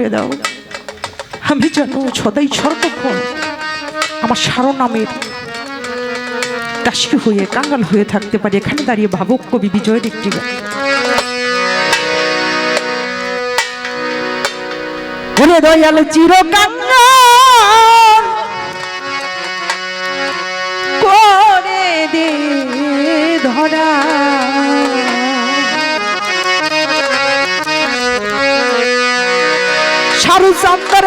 করে দাও। আমি যেন সদাই সর্বক্ষণ আমার সারো নামের হয়ে কাঙ্গাল হয়ে থাকতে পারি। এখানে দাঁড়িয়ে ভাবক কবি বিজয়ের একটি দয়াল করে দে ধরা। সারু চন্দর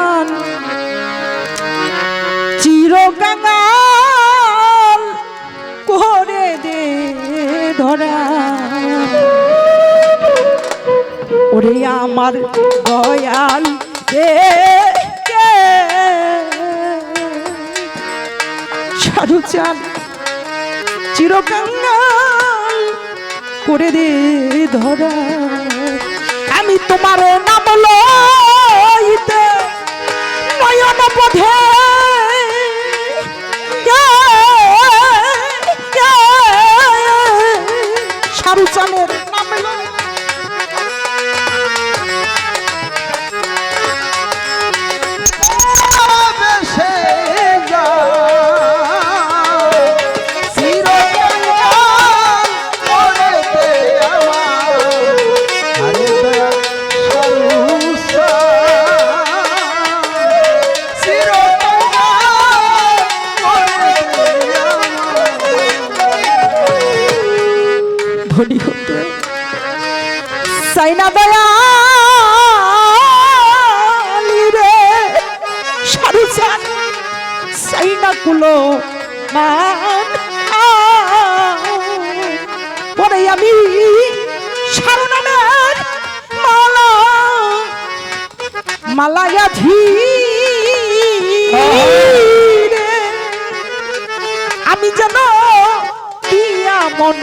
সারুচান চির কাঙাল করে দে ধরা। ওরে আমার দয়াল দে সারুচান চিরকাঙ্গাল করে দে ধরা। আমি তোমার নাম ধনী হতে সাইনা দয়ালি রে সারুচান সাইনা কুলো পরে আমি সারনামের মালা মালায়া ধীরে আমি যেন দিয়া মন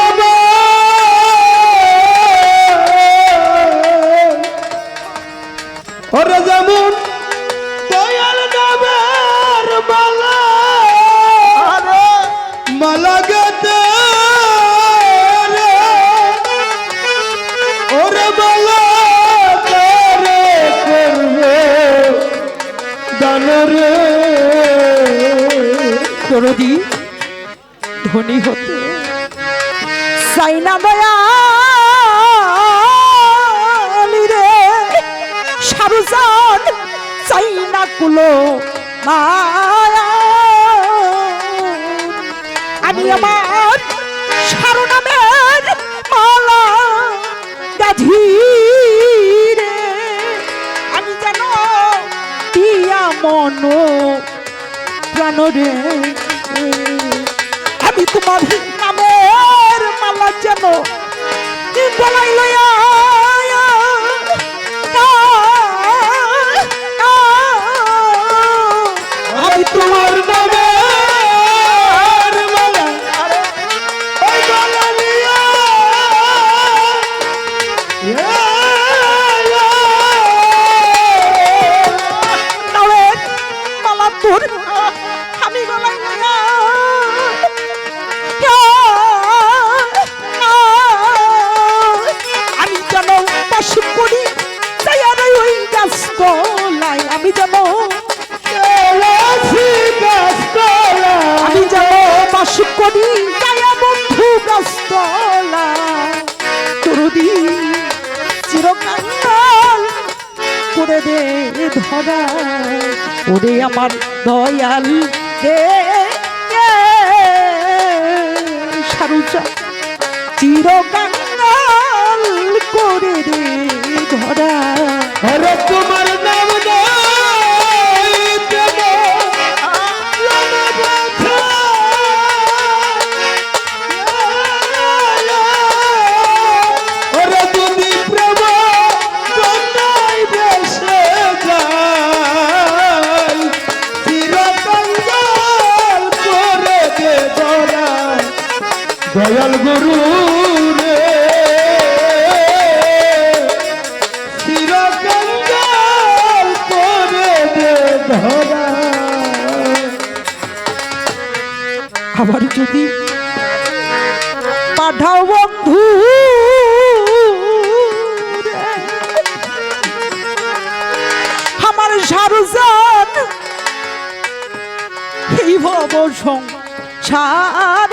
দরদি ধনী হতে। সাইনা দয়ালি রে সারুজান কুলো মায়া প্রাণরে আমি তোমার নামের মালা যেন গলাই লইয়া আমার দয়াল দে সারুচা চিরকাল করে রে ধরা দয়াল গুরু আবার যদি পাঠাও বন্ধু। আমার সারুজান এই ভব সংসারে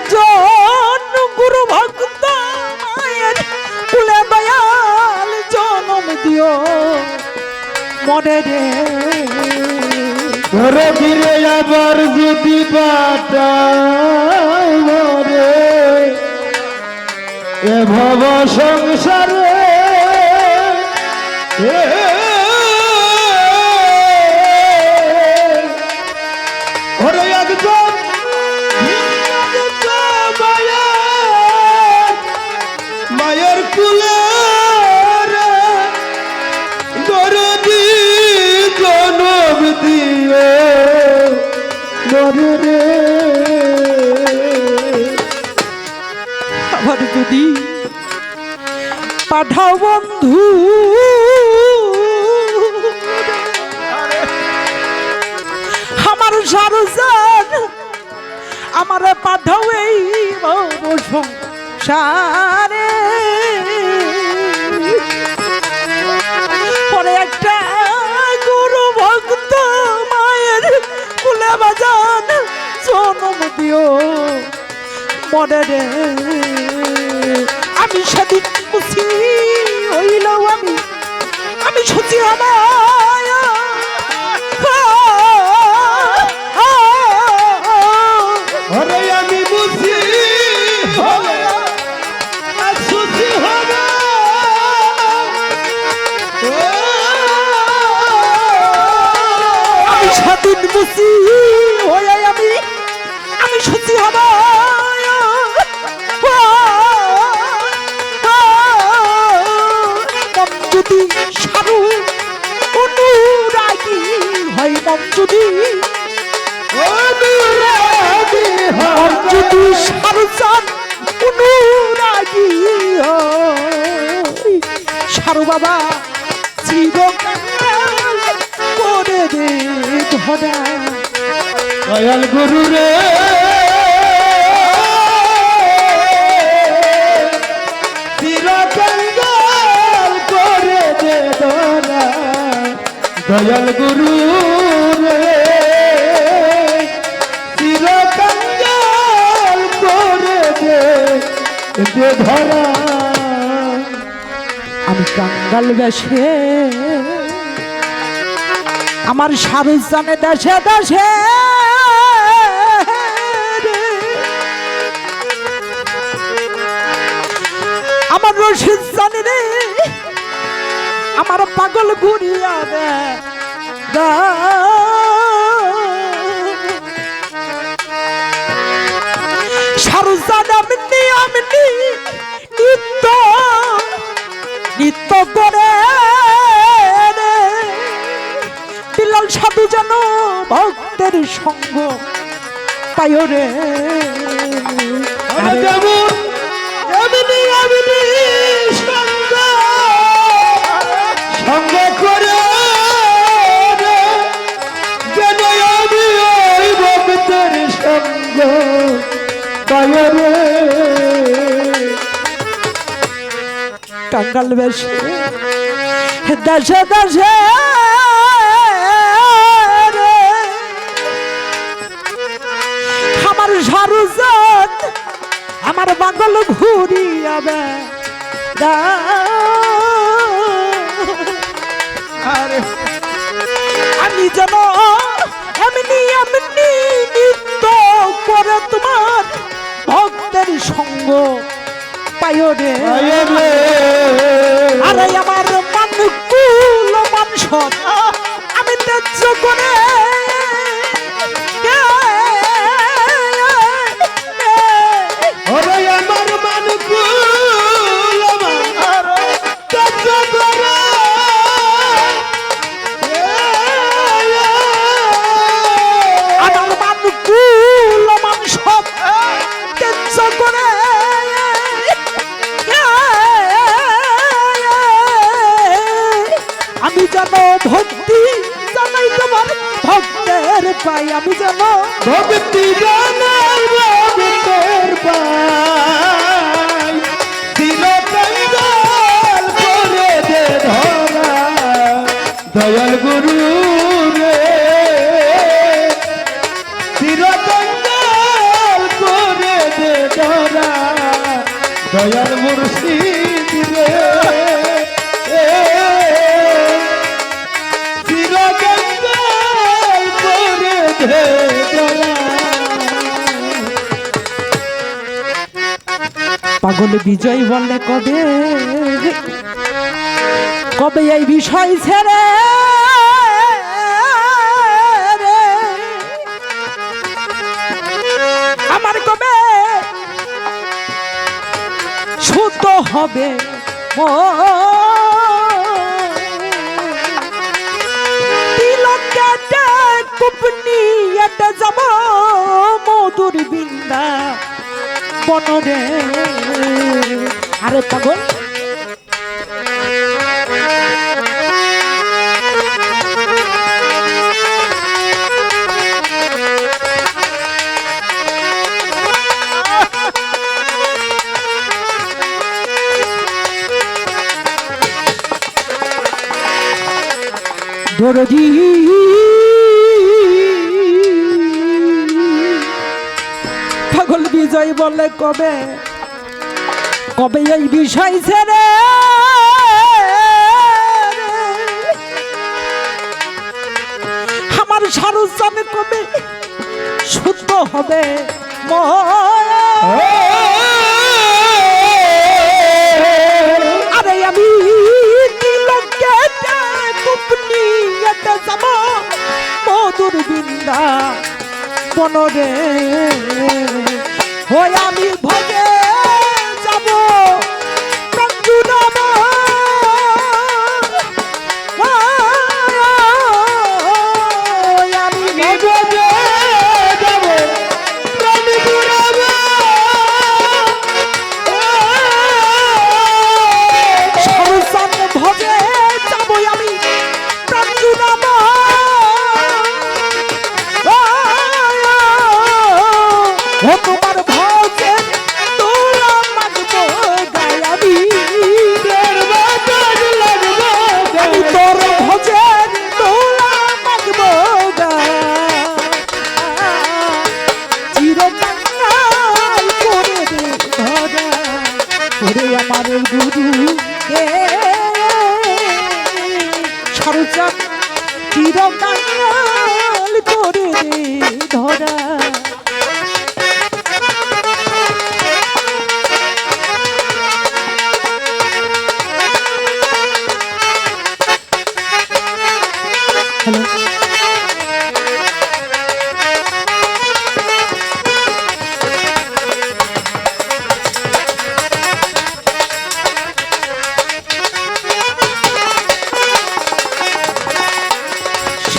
একজন গুরু ভক্ত মায়ের কুলে দয়াল জনম দিও। মনে রে। ঘরে ফিরে আবার যদি পাঠাই মরে এ ভব সংসারে, এ পাঠাও বন্ধু। আমার সারুজান আমার পাঠাও এই পরে একটা গুরু ভক্ত মায়ের কুলে বাজান জনম দিও। মনে রে আমি সেদিন খুশি হইল আমি আমি আমায় ওরে আমি বুঝি আমি সেদিন খুশি যদি যদি সারুচান অনুরাগী সারু বাবা চিরকাল করে দে ধরা দয়াল গুরু রে। দয়াল গুরু। দে ধরা। আমি কাঙ্গাল বেশে আমার শাহরুখ জানে দেশে দেশে। আমার রশিদ জানি রে, আমার পাগল ঘুরিয়া দে। করে। বিলাল সাধু যেন ভক্তের সঙ্গ পায় রে। যেমন এমনি এমনি সঙ্গ। সঙ্গ করে যেন আমি ওই ভক্তের সঙ্গ পাই রে। টাঙ্গাল বেশে। দেশে দেশে আমার সারুজান আমার পাগল ঘুরিয়াবে আরে। আমি যেন এমনি এমনি নৃত্য করে তোমার ভক্তের সঙ্গ পাইও রে আরে আমার মানকুল মানসত আমি তেজ করে বিজয় বলে কবে? কবে এই বিষয় ছেড়ে আমার কবে শুদ্ধ হবে তিলকে কুপনি এটা যাব, মধুর বিন্দা বনরে আরে পাগল। দরদি বিজয় বলে কবে? কবে এই বিষয় ছেড়ে? আমার সারুজানে কবে শুদ্ধ হবে? আরে আমি মধুর বিন্দা বনরে। হই আমি ভগে। আমার গুরু। সরচান চিরকাল করে ধরা।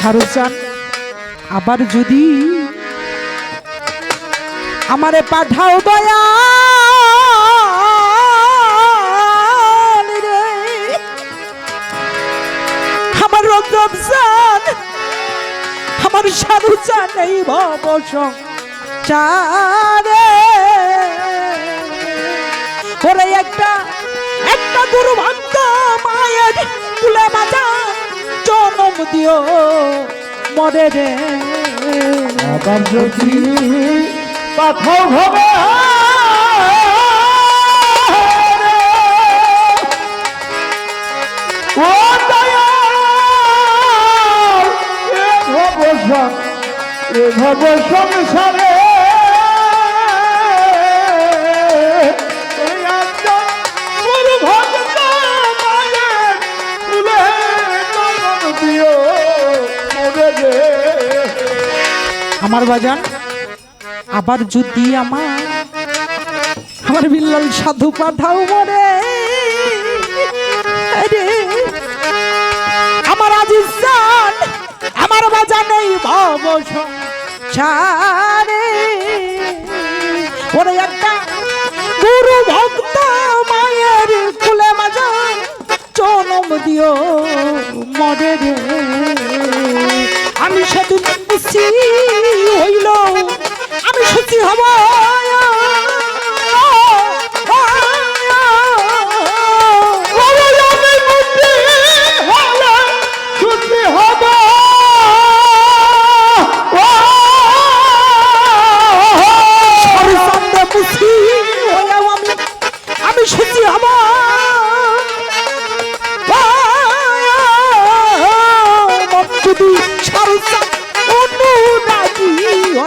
শাহরুখান আবার যদি আমারে পাঠাও দয়া আমার রঞ্জন আমার শাহরুখান এই ভব চারে ওরে একটা একটা দুর্ভাগ্য মায়ের তুলে বাজা জনম দিও মরে রে। আবার যদি পাথাও হবে সংসারে আমার বাজান আবার যদি আমার আমার বিল্লাল সাধু পাঠাও মরে। আমার আজ আমার বাজানেই ভব সারে ওরে একটা গুরু ভক্ত মায়ের ফুলে মাজা জনম দিও মরে রে। সেদিন হইল আমি সত্যি হব।